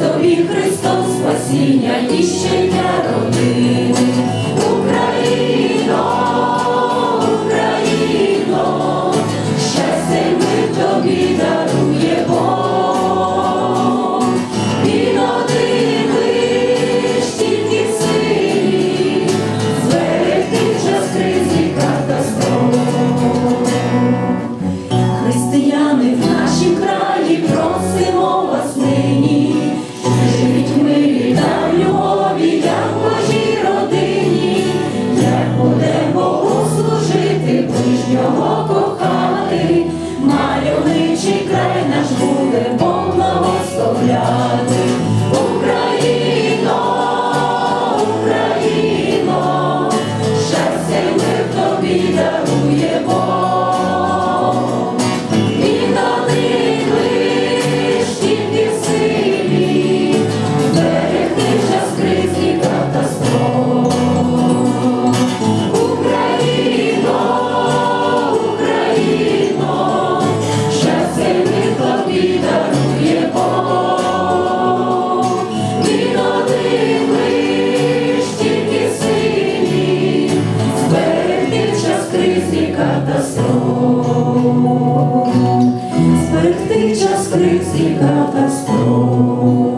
Тобі Христос спасіння і щиття. розмовляти Україно, Україно, щастя ми в тобі даруємо. Та катастроф, зберегти час криз катастроф.